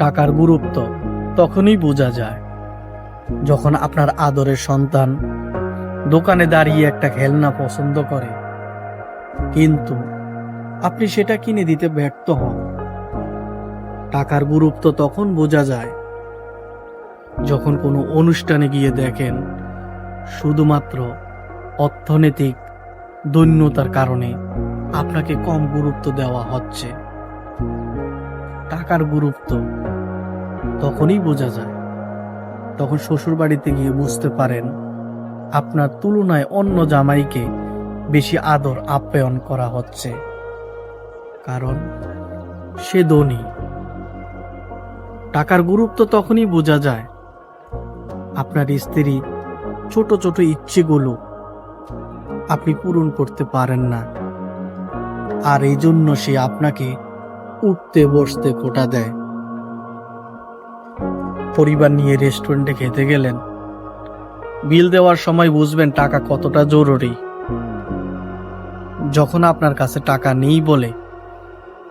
টাকার গুরুত্ব, তখনই বোঝা যায়। যখন আপনার আদরের সন্তান দোকানে দাঁড়িয়ে একটা খেলনা পছন্দ করে, কিন্তু আপনি সেটা কিনে দিতে ব্যর্থ হন। টাকার গুরুত্ব তখন বোঝা যায়। যখন কোনো অনুষ্ঠানে গিয়ে দেখেন, শুধুমাত্র অর্থনৈতিক দৈন্যতার কারণে আপনাকে কম গুরুত্ব দেওয়া হচ্ছে। টাকার গুরুত্ব তখনই বোঝা যায়। তখন শ্বশুর বাড়িতে গিয়ে বুঝতে পারেন, আপনার তুলনায় অন্য জামাইকে বেশি আদর আপ্যায়ন করা হচ্ছে। কারণ সে ধনী। টাকার গুরুত্ব তখনই বোঝা যায়। আপনার স্ত্রী ছোট ছোট ইচ্ছেগুলো আপনি পূরণ করতে পারেন না। আর এই জন্য সে আপনাকে উঠতে বসতে কোটা দেয়। পরিবার নিয়ে রেস্টুরেন্টে খেতে গেলেন। বিল দেওয়ার সময় বুঝবেন টাকা কতটা জরুরি। যখন আপনার কাছে টাকা নেই বলে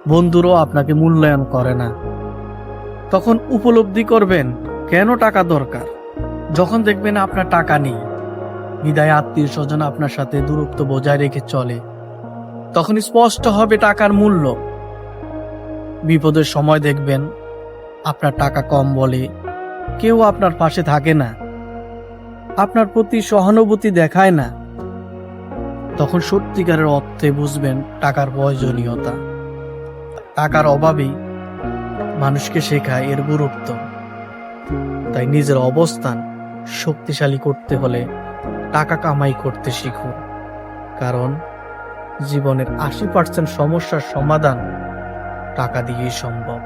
বন্ধুরও আপনাকে মূল্যায়ন করে না। তখন উপলব্ধি করবেন, কেন টাকা দরকার? যখন দেখবেন আপনার টাকা নেই, বিদায় আত্মীয় স্বজন আপনার সাথে দূরত্ব বজায় রেখে চলে, তখন স্পষ্ট হবে টাকার মূল্য। বিপদের সময় দেখবেন, আপনার টাকা কম বলে কেউ আপনার পাশে থাকে না। আপনার প্রতি সহানুভূতি দেখায় না। তখন সত্যিকারের অর্থে বুঝবেন টাকার প্রয়োজনীয়তা। টাকার অভাবেই মানুষকে শেখায় এর গুরুত্ব। তাই নিজের অবস্থান শক্তিশালী করতে হলে টাকা কামাই করতে শিখুন। কারণ জীবনের আশি পার্সেন্ট সমস্যার সমাধান টাকা দিয়েই সম্ভব।